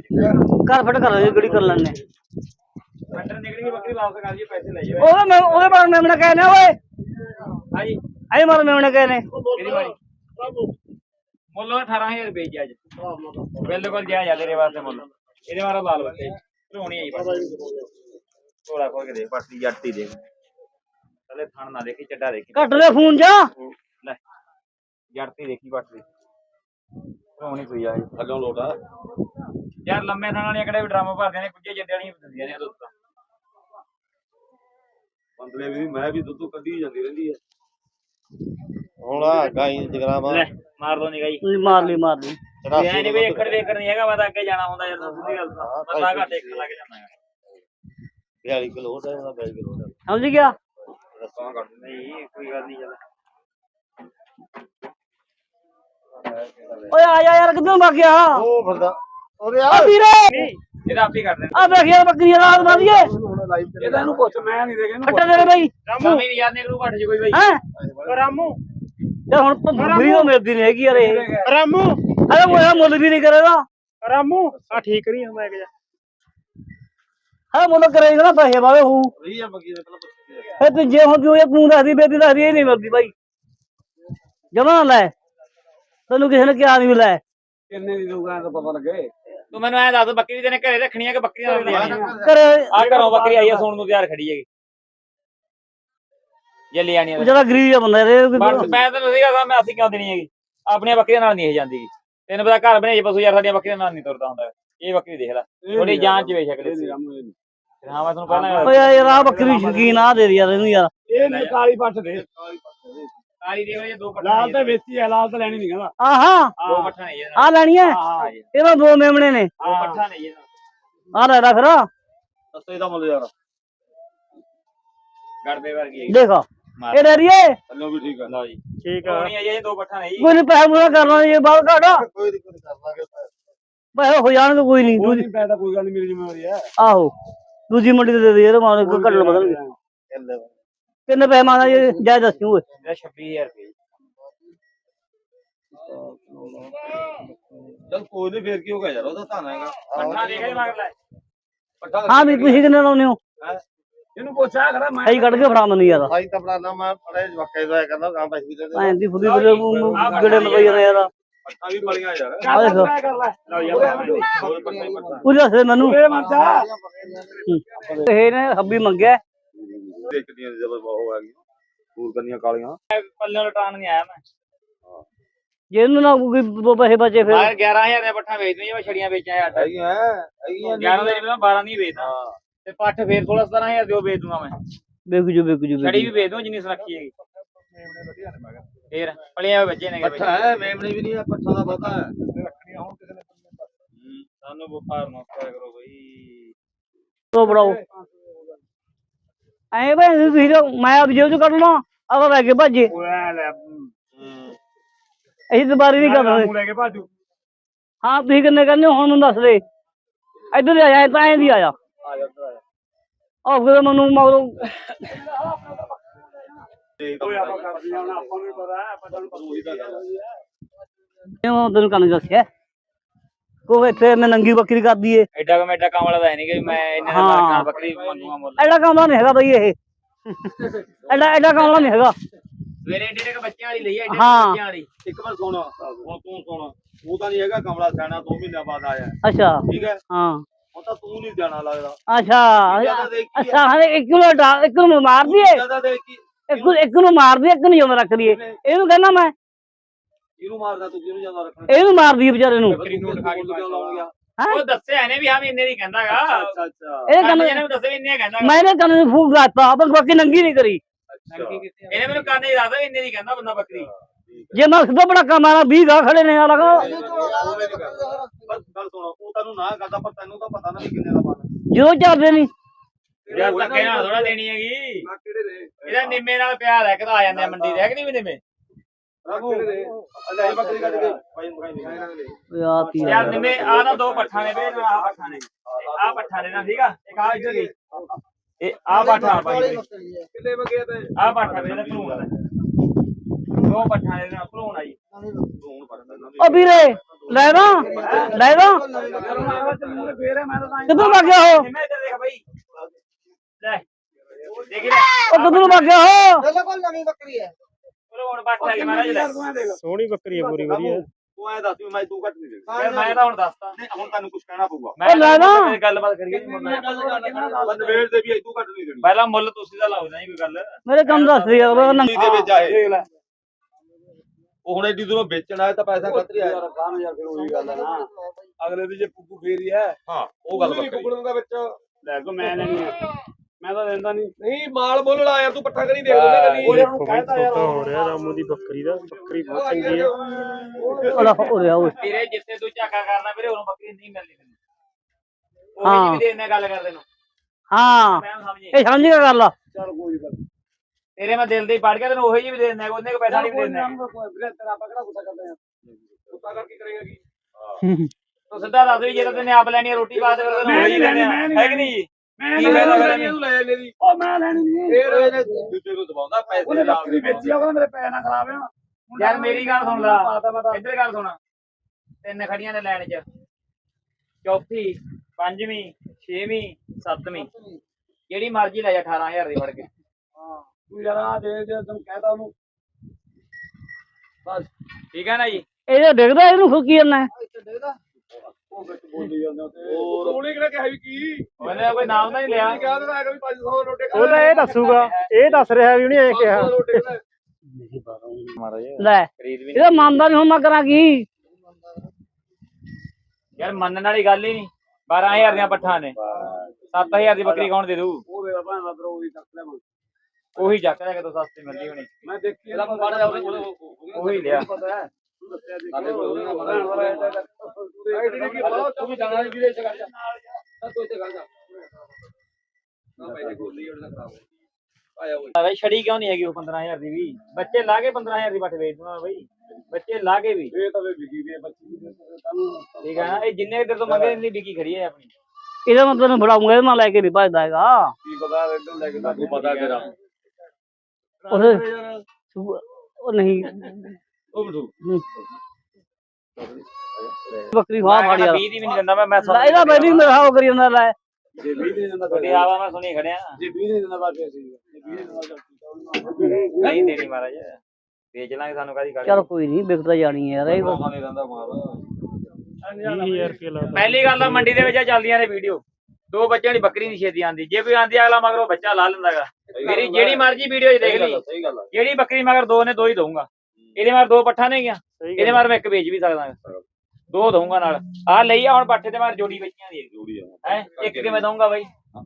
ਕਰ ਫਟ ਕਰ ਲੈ ਗੜੀ ਕਰ ਲੈਣੇ ਅੰਡਰ ਨਿਕਲੀ ਬੱਕਰੀ ਵਾਪਸ ਕਰ ਜੀ ਪੈਸੇ ਲੈ ਜਾਓ ਉਹਦੇ ਮੈਂ ਉਹਦੇ ਬਾਰੇ ਮੈਂ ਮਨੇ ਕਹਿੰਦੇ ਓਏ। ਹਾਂਜੀ। ਐ ਮਾਰ ਮੈਂ ਮਨੇ ਕਹਿੰਦੇ ਕਿਹਦੀ ਵਾਰੀ? ਮੁੱਲ 18000 ਰੁਪਏ ਜੀ ਅੱਜ। ਬਿਲਕੁਲ ਜਾਇਜ਼ ਆ ਤੇਰੇ ਵਾਸਤੇ ਮੁੱਲ। ਇਹਦੇ ਮਾਰਾ ਲਾਲ ਬੱਤੇ ਧੋਣੀ ਆਈ ਬਸ। ਥੋੜਾ ਖੋਲ ਕੇ ਦੇਖ ਪੱਟੀ ਜੱਟੀ ਦੇਖ। ਥੱਲੇ ਥਣ ਨਾ ਦੇਖੀ ਚੱਡਾ ਦੇਖੀ। ਘੱਟ ਦੇ ਫੋਨ ਜਾ ਲੈ ਜੱਟੀ ਦੇਖੀ ਪੱਟੀ ਧੋਣੀ ਕੋਈ ਆ ਥੱਲੋਂ ਲੋਟਾ ਯਾਰ ਲੰਮੇ ਥਣ ਵਾਲੀਆਂ ਕਿਹੜੇ ਵੀ ਡਰਾਮਾ ਭਰਦੇ ਨੇ ਕੁੱਜੇ ਜੱਡੇ ਵਾਲੀਆਂ ਵੀ ਦਿੰਦੀਆਂ ਨੇ ਦੋਸਤਾਂ। ਬੰਦਲੇ ਵੀ ਮੈਂ ਵੀ ਦੁੱਧ ਕੱਢੀ ਜਾਂਦੀ ਰਹਿੰਦੀ ਹੈ ਹੁਣ ਆ ਗਾਈ ਜਗਰਾਵਾ। ਲੈ ਮਾਰ ਦੋ ਨਿਗਾਹ ਜੀ। ਤੂੰ ਮਾਰ ਲਈ ਮਾਰ ਲਈ। ਇਹ ਨਹੀਂ ਵੀ ਏਕੜ ਵੇਕੜ ਨਹੀਂ ਹੈਗਾ ਮੈਂ ਤਾਂ ਅੱਗੇ ਜਾਣਾ ਹੁੰਦਾ ਜਦੋਂ ਸਿੱਧੀ ਗੱਲ ਤਾਂ। ਬੰਦਾ ਘੱਟ ਇੱਕ ਲੱਗ ਜਾਂਦਾ ਹੈ 42 ਕਿਲੋ ਦਾ ਉਹਦਾ 22 ਕਿਲੋ ਦਾ ਸਮਝ ਗਿਆ? ਰਸਾਂ ਕੱਢ ਨਹੀਂ ਕੋਈ ਗੱਲ ਨਹੀਂ ਚੱਲ। ਓਏ ਆ ਜਾ ਯਾਰ ਕਿੱਧਰ ਭੱਗ ਗਿਆ? ਉਹ ਫਿਰਦਾ। ਉਹਦੇ ਆ। ਓ ਵੀਰੇ! ਇਹਦਾ ਆਪੇ ਕਰ ਦੇਣਾ ਆ ਦੇਖ ਯਾਰ ਬੱਕਰੀ ਰਾਤ ਨਾ ਦੀਏ ਇਹਦਾ ਇਹਨੂੰ ਪੁੱਛ ਮੈਂ ਨਹੀਂ ਦੇਖੇ ਫੱਟਾ ਦੇ ਬਈ। ਰਾਮੂ। ਵੀ ਯਾਰ ਨਿਕਲੂ ਘੱਟ ਜੀ ਕੋਈ ਬਈ। ਹੈ? ਰਾਮੂ। ਯਾਰ ਹੁਣ ਤਾਂ ਬੱਕਰੀ ਤੋਂ ਮਿਲਦੀ ਨਹੀਂ ਹੈਗੀ ਯਾਰ ਇਹ। ਰਾਮੂ। ਅਰੇ ਉਹ ਮੁੱਲ ਵੀ ਨਹੀਂ ਕਰੇਗਾ ਰਾਮੂ ਆ ਠੀਕ ਨਹੀਂ ਹੁੰਦਾ ਕਿ ਹਾਂ ਮੁੱਲ ਕਰੇਗਾ ਨਾ ਪੈਸੇ ਬਾਵੇ ਹੂ ਰਹੀ ਆ ਬੱਗੀ ਦੇ ਪਹਿਲਾਂ ਪੁੱਛ ਕੇ ਫਿਰ ਤੂੰ ਜੇ ਹੁਣ ਤੂੰ ਇਹ ਕੂੰ ਦੱਸਦੀ ਬੇਦੀ ਦੱਸਦੀ ਇਹ ਨਹੀਂ ਮਿਲਦੀ ਬਾਈ। ਜਮਾ ਲੈ। ਤੈਨੂੰ ਕਿਸੇ ਨੇ ਕਿਹਾ ਨਹੀਂ ਲੈ। ਕਿੰਨੇ ਦੀ ਦਊਗਾ ਤਾਂ ਪਤਾ ਲੱਗੇ। ਤੂੰ ਮੈਨੂੰ ਐ ਦੱਸ ਬੱਕਰੀ ਤੇਨੇ ਘਰੇ ਰੱਖਣੀ ਆ ਕਿ ਬੱਕਰੀ ਨਾਲ ਆ? ਕਰ ਆ। ਘਰੋਂ ਬੱਕਰੀ ਆਈ ਆ ਸੋਣ ਨੂੰ ਤਿਆਰ ਖੜੀ ਹੈਗੀ। ਜੇ ਲੈ ਆਣੀ ਆ ਜਿਹੜਾ ਗਰੀਬ ਜਿਹਾ ਬੰਦਾ ਰੇ ਬਸ ਮੈਂ ਤਾਂ ਤੁਸੀਂ ਕਹਾਂ ਮੈਂ ਅਸੀਂ ਕਿਉਂ ਦੇਣੀ ਹੈਗੀ? ਆਪਣੀਆਂ ਬੱਕਰੀਆਂ ਨਾਲ ਨਹੀਂ ਇਹ ਜਾਂਦੀ। ਤੈਨੂੰ ਪਤਾ ਘਰ ਬਣਾਈ ਪਸ਼ੂ ਯਾਰ ਸਾਡੀਆਂ ਬੱਕਰੀਆਂ ਨਾਲ ਨਹੀਂ ਤੁਰਦਾ ਹੁੰਦਾ। ਇਹ ਬੱਕਰੀ ਦੇਖ ਲੈ ਥੋੜੀ ਜਾਨ ਚ ਵੇਖ ਅਗਲੇ ਸੀ ਹਾਂ ਮੈਂ ਤੁਹਾਨੂੰ ਪਹਿਲਾਂ ਓਏ ਯਾਰ। ਆ ਬੱਕਰੀ ਸ਼ਕੀਨ ਆ ਦੇ ਦੇ ਯਾਰ ਇਹਨੂੰ ਯਾਰ। ਇਹ ਨੀ ਕਾਲੀ ਪੱਠ ਦੇ। ਕਾਲੀ ਦੇਖ ਜੇ ਦੋ ਪੱਠਾ ਲਾਲ ਤੇ ਵੇਚੀ ਹੈ ਲਾਲ ਤਾਂ ਲੈਣੀ ਨਹੀਂ ਕਹਿੰਦਾ। ਆਹਾਂ? ਦੋ ਪੱਠਾ ਨਹੀਂ ਆ ਲੈਣੀ ਹੈ ਹਾਂ ਜੀ। ਇਹਦਾ ਦੋ ਮੇਮਣੇ ਨੇ। ਦੋ ਪੱਠਾ ਨਹੀਂ ਇਹ ਆ ਲੈ ਲੈ ਫਿਰ। ਸਸਤੇ ਦਾ ਮੁੱਲ ਯਾਰ। ਗੜਬੇ ਵਰਗੀ ਹੈਗੀ। ਦੇਖ। ਮਾਰ। ਇਹ ਡਰੀਏ ਥੱਲੋਂ ਵੀ ਠੀਕ ਆ। ਲਓ ਜੀ। ਠੀਕ ਆ। ਹੋਣੀ ਆ ਜੀ ਇਹ ਦੋ ਪੱਠਾ ਨਹੀਂ ਕੋਈ ਨਹੀਂ ਪੈਸਾ ਪੂਰਾ ਕਰਨਾ ਇਹ ਬਾਲ ਘਾਟਾ ਕੋਈ ਨਹੀਂ ਕੋਈ ਕਰ ਲਾਂਗੇ ਪੈਸੇ। ਹੋ ਜਾਣਗੇ ਕੋਈ ਨਹੀਂ। ਕੋਈ ਨਹੀਂ ਪੈਦਾ ਕੋਈ ਗੱਲ ਨਹੀਂ ਮੇਰੀ ਜ਼ਿੰਮੇਵਾਰੀ ਹੈ। ਆਹੋ। ਦੂਜੀ ਮੰਡੀ ਤੇ ਦੇ ਦੇ ਯਾਰ ਮਾਰ ਕੋਈ ਘੱਟ ਬਦਲ ਚੱਲੇ ਕਿੰਨੇ ਪੈਸੇ ਮੰਗਦਾ ਇਹ ਜਾਇ ਦੱਸਿਓ ਇਹਦਾ 26000 ਰੁਪਏ ਚਲ ਕੋਈ ਨਹੀਂ ਫੇਰ ਕੀ ਹੋ ਗਿਆ ਯਾਰ ਉਹਦਾ ਧਾਨਾ ਹੈਗਾ। ਪੱਠਾ ਦੇਖ ਲੈ ਲੈ। ਪੱਠਾ ਹਾਂ ਵੀ ਤੁਸੀਂ ਕਿੰਨੇ ਲਾਉਨੇ ਹੋ? ਇਹਨੂੰ ਪੁੱਛਿਆ ਖੜਾ ਮੈਂ ਸਹੀ ਕੱਢ ਕੇ ਫੜਾ ਮੈਨੂੰ ਯਾਰ। ਸਾਈ ਤਾਂ ਬਣਾ ਮੈਂ ਪੜੇ ਜਵਾਕੇ ਦਾ ਕਹਿੰਦਾ ਗਾਂ ਪੈਸੇ ਵੀ ਦੇ ਦੇ। ਐਂ ਦੀ ਫੁੱਦੀ ਬਰੇ ਗੜੇ ਮਰਵਾਈ ਜਾਂਦੇ ਯਾਰ। ਪੱਠਾ ਵੀ ਬੜੀਆਂ ਯਾਰ। ਆ ਦੇਖੋ। ਕਰ ਲੈ ਲਓ ਯਾਰ। ਦੱਸ ਦੇ ਮੈਨੂੰ। ਇਹ ਨੇ ਹੱਬੀ ਮੰਗਿਆ। ਦੇਖਦੀਆਂ ਜਦੋਂ ਉਹ ਆ ਗਈ ਦੂਰ ਕੰਨੀਆਂ ਕਾਲੀਆਂ ਪੱਲੇ ਲਟਾਣ ਨਹੀਂ ਆਇਆ ਮੈਂ। ਜੇ ਇਹਨੂੰ ਨਾ ਕੋਈ ਦੋ ਪੈਸੇ ਬਚੇ ਫਿਰ। ਮੈਂ 11000 ਦੇ ਪੱਠਾ ਵੇਚ ਦੂੰ ਜੇ ਮੈਂ ਛੜੀਆਂ ਵੇਚਾਂ ਆਟਾ ਹੈਗੀਆਂ ਹੈਗੀਆਂ 11 ਦੇ ਮੈਂ 12 ਨਹੀਂ ਵੇਚਦਾ। ਤੇ ਪੱਠ ਫੇਰ 16 17000 ਦੇ ਉਹ ਵੇਚ ਦੂੰਗਾ ਮੈਂ। ਵੇਖ ਜੂ ਵੇਖ ਜੂ ਛੜੀ ਵੀ ਵੇਚ ਦੂੰ ਜਿੰਨੀ ਸੁਰੱਖੀ ਹੈਗੀ। ਫੇਰ ਪਲਿਆ ਬੱਚੇ ਨੇ ਪੱਠਾ ਹੈ ਮੇਮਣੀ ਵੀ ਨਹੀਂ ਹੈ ਪੱਠਾ ਦਾ ਪਤਾ ਹੈ। ਸਾਨੂੰ ਵਪਾਰ ਨਾ ਕਰੋ ਬਈ। ਤੋ ਬੜਾਓ ਐ ਬਈ ਤੁਸੀਂ ਤਾਂ ਮੈਂ ਆਪ ਜੇਬ ਚ ਕੱਢ ਲਾਂ ਆਵਾ ਲੈ ਕੇ ਭੱਜੇ ਓਏ ਲੈ ਅਸੀਂ ਦੁਬਾਰੀ ਨਹੀਂ ਕਰਦੇ। ਲੈ ਕੇ ਭਾਜੂ ਹਾਂ ਤੁਸੀਂ ਕਿੰਨੇ ਕਹਿੰਦੇ ਹੋ ਹੁਣ ਮੈਨੂੰ ਦੱਸ ਦੇ। ਇੱਧਰ ਆ ਜਾ ਤਾਂ ਐਂ ਦੀ ਆਇਆ ਆਹ ਫਿਰ ਮੈਨੂੰ ਮਗਰੋਂ ਓਏ ਆਪਾਂ ਕਰਦੇ ਹੁਣ ਆਪਾਂ ਨੂੰ ਵੀ ਪਤਾ ਹੈ ਪਤਾ ਨੂੰ ਪਤਾ ਹੀ ਗੱਲ ਕਿਉਂ ਤੈਨੂੰ ਕੰਨ ਦੱਸਿਆ? ਕੋ ਇੱਥੇ ਮੈਂ ਨੰਗੀ ਬੱਕਰੀ ਕਰਦੀ ਏ ਐਡਾ ਕੋ ਮੈਡਾ ਕੰਮ ਵਾਲਾ ਤਾਂ ਹੈ ਨਹੀਂ ਕਿ ਮੈਂ ਇੰਨੇ ਦਾ ਹਾਂ। ਬੱਕਰੀ ਮੰਗੂਗਾ ਮੁੱਲ। ਐਡਾ ਕੰਮ ਨਹੀਂ ਹੈਗਾ ਬਈ ਇਹ। ਐਡਾ ਐਡਾ ਕੰਮ ਨਹੀਂ ਹੈਗਾ। ਸਵੇਰੇ ਏਡੇ ਏਡੇ ਬੱਚਿਆਂ ਵਾਲੀ ਲਈ ਐਡੇ ਹਾਂ। ਬੱਚਿਆਂ ਵਾਲੀ। ਇੱਕ ਵਾਰ ਸੁਣ ਹੁਣ ਤੂੰ ਸੁਣ। ਤੂੰ ਤਾਂ ਨਹੀਂ ਹੈਗਾ ਕਮਲਾ ਸਿਆਣਾ 2 ਮਹੀਨਿਆਂ ਬਾਅਦ ਆਇਆ। ਅੱਛਾ। ਠੀਕ ਹੈ? ਹਾਂ। ਹੁਣ ਤਾਂ ਤੂੰ ਨਹੀਂ ਜਾਣਾ ਲੱਗਦਾ। ਅੱਛਾ। ਜ਼ਿਆਦਾ ਦੇਖ ਕੀ ਅੱਛਾ ਹਾਂ ਇੱਕ ਨੂੰ ਡਾ ਇੱਕ ਨੂੰ ਮਾਰ ਦਈਏ। ਜ਼ਿਆਦਾ ਦੇਖ ਕੀ ਇੱਕ ਨੂੰ- ਇੱਕ ਨੂੰ ਮਾਰ ਦਈਏ ਇੱਕ ਨੂੰ ਜਿਵੇਂ ਰੱਖ ਦਈਏ। ਇਹਨੂੰ ਕਹਿੰਦਾ ਮੈਂ ਇਹਨੂੰ ਮਾਰਦਾ ਤੂੰ? ਕਿਹਨੂੰ ਜ਼ਿਆਦਾ ਰੱਖਣਾ? ਇਹਨੂੰ ਮਾਰ ਦਈਏ ਵਿਚਾਰੇ ਨੂੰ। ਬੱਕਰੀ ਕੇ? ਉਹ ਦੱਸਿਆ ਇਹਨੇ ਵੀ ਹਾਂ ਵੀ ਇੰਨੇ ਦੀ ਕਹਿੰਦਾਗਾ। ਅੱਛਾ ਅੱਛਾ ਇਹ ਕੰਨ ਇਹਨੇ ਵੀ ਦੱਸਿਆ ਵੀ ਇੰਨੇ ਕਹਿੰਦਾਗਾ। ਮੈंने ਕੰਨ ਨੂੰ ਫੂਕ ਲਾਤਾ ਪਰ ਬਾਕੀ ਨੰਗੀ ਨਹੀਂ ਕਰੀ। ਇਹਨੇ ਮੈਨੂੰ ਕੰਨ ਹੀ ਦੱਸਦਾ ਵੀ ਇੰਨੇ ਦੀ ਕਹਿੰਦਾ ਬੰਦਾ ਬੱਕਰੀ। ਜੇ ਮੈਂ ਸਿੱਧਾ ਬੜਾ ਮਾਰਾ 20 ਗਾ ਖੜੇ ਨੇ ਆ ਲਗਾ। ਬਸ ਗੱਲ ਸੁਣ ਉਹ ਤੈਨੂੰ ਨਾ ਕਰਦਾ ਪਰ ਤੈਨੂੰ ਤਾਂ ਪਤਾ ਨਾ ਵੀ ਕਿੰਨੇ ਦਾ ਮਾਲ ਜਦੋਂ ਚੱਲਦੇ ਨਹੀਂ ਯਾਰ ਧੱਕੇ ਨਾਲ ਥੋੜਾ ਦੇਣੀ ਹੈਗੀ। ਇਹਦਾ ਨਿੰਮੇ ਨਾਲ ਪਿਆਰ ਹੈ ਕਿਦਾ ਆ ਜਾਂਦੇ ਆ ਮੰਡੀ ਦੇ ਹੈ ਕਿ ਨਹੀਂ ਵੀ ਨਿੰਮੇ? ਰਘੂ ਲੈ ਬੱਕਰੀ ਕੱਢ ਕੇ ਭਾਈ ਭਾਈ ਯਾਰ ਕੀ ਯਾਰ ਨਿੰਮੇ ਆ ਨਾ ਦੋ ਪੱਠਾਂ ਨੇ ਵੀਰੇ ਆ ਪੱਠਾਂ ਨੇ ਆ ਪੱਠਾਂ ਨੇ ਨਾ ਠੀਕ ਆ ਇੱਕ ਆ ਇੱਧਰ ਗਈ ਇਹ ਆ ਪੱਠਾ ਬਾਈ ਕਿੰਨੇ ਮੰਗੇ ਤੇ ਆ ਪੱਠਾ ਵੀਰੇ ਭਲੂਣ ਦਾ ਦੋ ਪੱਠਾਂ ਨੇ ਨਾ ਭਲੂਣ ਆਈ ਤੂੰ ਹੁਣ ਪੜਦਾ ਓ ਵੀਰੇ ਲੈ ਦਾ ਲੈ ਦਾ ਫੇਰ ਹੈ ਮੈਂ ਚਲੋ ਹੁਣ ਬੱਟ ਲੈ ਕੇ ਮਹਾਰਾਜ ਲੈ। ਸੋਹਣੀ ਬੱਕਰੀ ਹੈ ਪੂਰੀ ਵਧੀਆ। ਤੂੰ ਐ ਦੱਸ ਵੀ ਮੈਂ ਤੂੰ ਘੱਟ ਨਹੀਂ ਦੇਣਾ। ਫਿਰ ਮੈਂ ਤਾਂ ਹੁਣ ਦੱਸਤਾ। ਨਹੀਂ ਹੁਣ ਤੈਨੂੰ ਕੁਝ ਕਹਿਣਾ ਪਊਗਾ। ਮੈਂ ਲੈ ਨਾ। ਮੇਰੀ ਗੱਲਬਾਤ ਕਰੀਏ ਜੀ ਵੇੜ ਦੇ ਵੀ ਤੂੰ ਘੱਟ ਨਹੀਂ ਦੇਣੀ। ਪਹਿਲਾਂ ਮੁੱਲ ਤੁਸੀਂ ਦਾ ਲਾਓ ਨਹੀਂ ਕੋਈ ਗੱਲ। ਮੇਰੇ ਕੰਮ ਦੱਸ ਦੇ ਯਾਰ ਉਹ ਦੇ ਵਿੱਚ ਆਏ। ਉਹ ਹੁਣ ਐਡੀ ਦੂਰੋਂ ਵੇਚਣਾ ਹੈ ਤਾਂ ਪੈਸਾ ਖਤਰੀ ਆਇਆ ਯਾਰ ਫਿਰ ਉਹੀ ਗੱਲ ਹੈ ਨਾ। ਅਗਲੇ ਦੀ ਜੇ ਪੁੱਪੂ ਫੇਰੀ ਹੈ ਹਾਂ ਉਹ ਗੱਲ ਬੱਕਰੀ ਦਾ ਵਿੱਚ। ਲੈ ਕੋ ਮੈਂ ਲੈਣੀ ਹੈ ਮੈਂ ਤਾਂ ਦਿੰਦਾ ਨਹੀਂ ਨਹੀਂ ਮਾਲ ਲਾ ਯਾਰ ਤੂੰ ਪੱਠਾ ਕਰੀ ਦੇਖ ਦਿੰਦਾ ਕਦੀ ਦੇਖੋ ਬਈ ਸੌਦਾ ਹੋ ਰਿਹਾ ਰਾਮੂ ਦੀ ਬੱਕਰੀ ਦਾ ਬੱਕਰੀ ਬਹੁਤ ਚੰਗੀ ਹੈ ਉਹਦਾ ਹੋ ਰਿਹਾ ਉਹ। ਵੀਰੇ ਜਿੱਥੇ ਤੂੰ ਝਾਕਾ ਕਰਨਾ ਵੀਰੇ ਉਹਨੂੰ ਬੱਕਰੀ ਨਹੀਂ ਮਿਲਣੀ ਤੈਨੂੰ। ਹਾਂ। ਉਹ ਵੀ ਦੇ ਇੰਨੇ ਗੱਲ ਕਰਦੇ ਨੂੰ ਹਾਂ। ਮੈਂ ਸਮਝੀ। ਇਹ ਸਮਝ ਗਿਆ ਗੱਲ। ਚਲ ਕੋਈ ਗੱਲ ਤੇਰੇ ਮੈਂ ਦਿਲ ਦੀ ਪੜ ਕੇ ਤੈਨੂੰ ਉਹੀ ਜਿਹੀ ਵੀ ਦੇ ਦਿੰਦਾ ਉਹਨੇ ਕੋ ਪੈਸਾ ਨਹੀਂ ਦੇਣਾ। ਵੀਰੇ ਤੇਰਾ ਪਕੜਾ ਗੁੱਸਾ ਕਰਦੇ ਆ ਗੁੱਸਾ ਕਰ ਕੀ ਕਰੇਗਾ ਕੀ? ਤੂੰ ਸਿੱਧਾ ਦੱਸ ਵੀ ਜੇ ਤੈਨੇ ਆਪ ਲੈਣੀ ਹੈ ਰੋਟੀ ਬਾਅਦ ਫਿਰ ਤੈਨੂੰ ਉਹੀ ਲੈਣੀ ਹੈ ਕਿ ਨਹੀਂ? ਮੈਂ ਕੀ ਫਾਇਦਾ? ਇਹਨੂੰ ਲੈ ਦੀ ਉਹ ਮੈਂ ਲੈਣੀ ਨਹੀਂ ਫੇਰ ਇਹਨੇ ਦੂਜੇ ਨੂੰ ਦਬਾਉਂਦਾ ਪੈਸੇ ਬੱਕਰੀ ਵੇਚੀ ਆ ਕਹਿੰਦਾ ਮੇਰੇ ਪੈਸੇ ਨਾ ਖਰਾਬ ਹੋਣ। ਯਾਰ ਮੇਰੀ ਗੱਲ ਸੁਣ ਲਾ। ਤਾਂ ਇੱਧਰ ਗੱਲ ਸੁਣ। ਤਿੰਨ ਖੜੀਆਂ ਨੇ ਲੈਣ ਚ। ਚੌਥੀ ਪੰਜਵੀਂ ਛੇਵੀਂ ਸੱਤਵੀਂ। ਜਿਹੜੀ ਮਰਜ਼ੀ ਲੈ ਜਾ 18000 ਦੀ ਫੜ ਕੇ। ਹਾਂ ਤੂੰ ਯਾਰ ਆ ਦੇ ਦੇ ਤੈਨੂੰ ਕਹਿਦਾ ਉਹਨੂੰ। ਬਸ। ਠੀਕ ਹੈ ਨਾ ਜੀ? ਇਹ ਡਿੱਗਦਾ ਇਹਨੂੰ ਫੁੱਕੀ ਜਾਂਦਾ। ਉਹ ਵਿੱਚ ਬੋਲੀ ਜਾਂਦਾ ਤੇ ਉਹਨੇ ਕਿਹੜਾ ਕਿਹਾ ਵੀ ਕੀ? ਉਹਨੇ ਕੋਈ ਨਾਮ ਤਾਂ ਨਹੀਂ ਲਿਆ। ਕਿਹਾ ਤਾਂ ਹੈਗਾ ਵੀ 500 ਰੋਟੇ ਉਹ ਤਾਂ ਇਹ ਦੱਸੂਗਾ। ਇਹ ਦੱਸ ਰਿਹਾ ਵੀ ਉਹਨੇ ਐ ਕਿਹਾ। ਲੈ। ਲੈ ਇਹਦਾ ਮੰਨਦਾ ਨਹੀਂ ਹੁਣ ਮੈਂ ਕਰਾਂ ਕੀ? ਯਾਰ ਮੰਨਣ ਵਾਲੀ ਗੱਲ ਹੀ ਨਹੀਂ। 12000 ਦੀਆਂ ਪੱਠਾਂ ਨੇ। 7000 ਦੀ ਬੱਕਰੀ ਕੌਣ ਦੇ ਦੂ ਉਹ ਦੇ ਭਾਂ ਦਾ ਫਿਰ ਉਹੀ ਚੱਕ ਲੈ ਮੈਂ ਉਹੀ ਚੱਕ ਲਿਆ ਕਿਤੋਂ ਸਸਤੀ ਮਿਲਦੀ ਹੋਣੀ ਮੈਂ ਦੇਖੀ ਉਹੀ ਲਿਆ। ਪਤਾ ਹੈ ਤੂੰ ਦੱਸਿਆ ਜੀ ਉਹਦੇ ਨਾਲ ਪਤਾ ਹੈ ਆਈਡੀ ਨੇ ਕੀ ਬਹੁਤ ਤੂੰ ਵੀ ਜਾਣਾ ਵੀਰੇ ਚ ਕਰ ਜਾ ਤਾਂ ਤੂੰ ਇੱਥੇ ਕਰ ਜਾ ਨਾ ਭਾਈ ਦੇ ਗੋਲੀ ਉਹਦਾ ਖਰਾਬ ਆਇਆ ਉਹ ਬਈ ਛੜੀ ਕਿਉਂ ਨਹੀਂ ਹੈਗੀ ਉਹ 15000 ਦੀ ਵੀ ਬੱਚੇ ਲਾ ਕੇ 15000 ਦੀ ਪੱਠ ਵੇਚ ਦੂੰਗਾ ਬਈ ਬੱਚੇ ਲਾ ਕੇ ਵੀ ਇਹ ਤਾਂ ਵੇ ਵਿਕੀ ਗਈ ਬੱਚੀ ਦੀ ਤੁਹਾਨੂੰ ਠੀਕ ਹੈ ਨਾ ਇਹ ਜਿੰਨੇ ਦਿਨ ਤੋਂ ਮੰਗੇ ਇੰਨੀ ਵਿਕੀ ਖੜੀ ਹੈ ਆਪਣੀ ਇਹਦਾ ਮਤਲਬ ਤੈਨੂੰ ਬੜਾਉਂਗਾ ਇਹਦੇ ਨਾਲ ਲੈ ਕੇ ਨਹੀਂ ਭਜਦਾ ਹੈਗਾ ਕੀ ਪਤਾ ਰੈਂਡਮ ਲੈ ਕੇ ਤੁਹਾਨੂੰ ਪਤਾ ਤੇਰਾ ਉਹ ਉਹ ਨਹੀਂ ਉਹ ਮਧੂ ਬੱਕਰੀ ਖਾ ਮੈਂ ਫਾੜੀ ਕਹਿੰਦਾ ਯਾਰ 20 ਦੀ ਵੀ ਨਹੀਂ ਦਿੰਦਾ ਮੈਂ ਮੈਂ ਲੈ ਇਹਦਾ ਬੈਲੀ ਮੇਰਾ ਹਾਉ ਕਰੀ ਜਾਂਦਾ ਲੈ। ਜੇ 20 ਦੇ ਦਿੰਦਾ ਤੁਹਾਡੀ ਆਵਾ ਮੈਂ ਸੁਣੀ ਖੜਿਆ। ਜੇ 20 ਦੇ ਦਿੰਦਾ ਬਾਕੀ ਸੀ ਜੇ 20 ਦੇ ਦਿੰਦਾ ਨਹੀਂ ਦੇਣੀ ਮਹਾਰਾਜ ਵੇਚ ਲਾਂਗੇ ਸਾਨੂੰ ਕਾਦੀ ਗੱਲ। ਚਲ ਕੋਈ ਨਹੀਂ ਵਿਕਦਾ ਜਾਣੀ ਹੈ ਯਾਰ ਇਹ ਤਾਂ। ਨਹੀਂ ਰਹਿੰਦਾ ਮਾਰ। 20000 ਰੁਪਏ ਲਾ ਪਹਿਲੀ ਗੱਲ ਤਾਂ ਮੰਡੀ ਦੇ ਵਿੱਚ ਆ ਚੱਲਦੀਆਂ ਨੇ ਵੀਡੀਓ। ਦੋ ਬੱਚਿਆਂ ਦੀ ਬੱਕਰੀ ਨਹੀਂ ਛੇਤੀ ਆਂਦੀ ਜੇ ਕੋਈ ਆਂਦੀ ਅਗਲਾ ਮਗਰੋਂ ਬੱਚਾ ਲਾ ਲੈਂਦਾਗਾ। ਮੇਰੀ ਜਿਹੜੀ ਮਰਜ਼ੀ ਵੀਡੀਓ 'ਚ ਦੇਖ ਲਈ। ਆ ਜਿਹੜੀ ਬੱਕਰੀ ਮਗਰ ਦੋ ਨੇ ਦੋ ਹੀ ਦਊਂਗਾ। ਇਹਦੇ ਮਗਰ ਦੋ ਪੱਠਾ ਨਹੀਂ ਗਿਆ। ਸਹੀ ਇਹਦੇ ਮਗਰ ਮੈਂ ਇੱਕ ਵੇਚ ਵੀ ਸਕਦਾ ਦੋ ਦਊਂਗਾ ਨਾਲ। ਆ ਲਈ ਆ ਹੁਣ ਪੱਠੇ ਤੇ ਮਗਰ ਜੋੜੀ ਬੱਚੀਆਂ ਦੀ ਜੋੜੀ ਆ। ਹੈ? ਇੱਕ ਕਿਵੇਂ ਦਊਂਗਾ ਬਾਈ?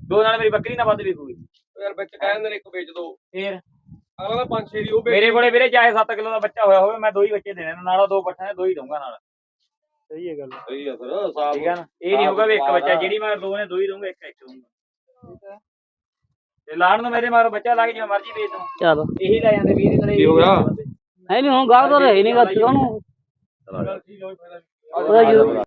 ਦੋ ਨਾਲ ਮੇਰੀ ਬੱਕਰੀ ਨਾ ਵੱਧ ਵਿਕੂਗੀ ਯਾਰ ਵਿੱਚ ਕਹਿੰਦੇ ਨੇ ਇੱਕ ਵੇਚ ਦੋ। ਫੇਰ? ਅਗਲਾ ਦਾ 5-6 ਦੀ ਉਹ ਵੇਚ ਮੇਰੇ ਕੋਲੇ ਵੀਰੇ ਚਾਹੇ 7 ਕਿਲੋ ਦਾ ਬੱਚਾ ਹੋਇਆ ਹੋਵੇ ਮੈਂ ਦੋ ਹੀ ਬੱਚੇ ਦੇਣੇ ਨੇ। ਨਾਲ ਦੋ ਪੱਠਾ ਨੇ ਦੋ ਹੀ ਦਊਂਗਾ ਨਾਲ। ਸਹੀ ਹੈ ਗੱਲ। ਸਹੀ ਆ ਫਿਰ ਸਾਫ਼ ਠੀਕ ਹੈ ਨਾ? ਇਹ ਨਹੀਂ ਹੋਊਗਾ ਵੀ ਇੱਕ ਬੱਚਾ। ਜਿਹੜੀ ਮਗਰ ਦੋ ਨੇ ਦੋ ਹੀ ਦਊਂਗਾ ਇੱਕ ਇੱਕ ਦਊਂਗਾ। ਤੇ ਲਾਣ ਨੂੰ ਮੇਰੇ ਮਗਰ ਬੱਚਾ ਲਾ ਕੇ ਜਿਵੇਂ ਮਰਜ਼ੀ ਵੇਚ ਦਊਂ। ਚੱਲ। ਇਹੀ ਲੈ ਜਾਂਦੇ 20 ਦੀ ਤਲੇ ਕੀ ਹੋ ਗਿਆ? ਹੈ ਨਹੀਂ ਹੁਣ ਗਾਹ ਤਾਂ ਰਹੀ ਨਹੀਂ ਗਾ ਉਹਨੂੰ। ਉਹਦਾ ਜਦੋਂ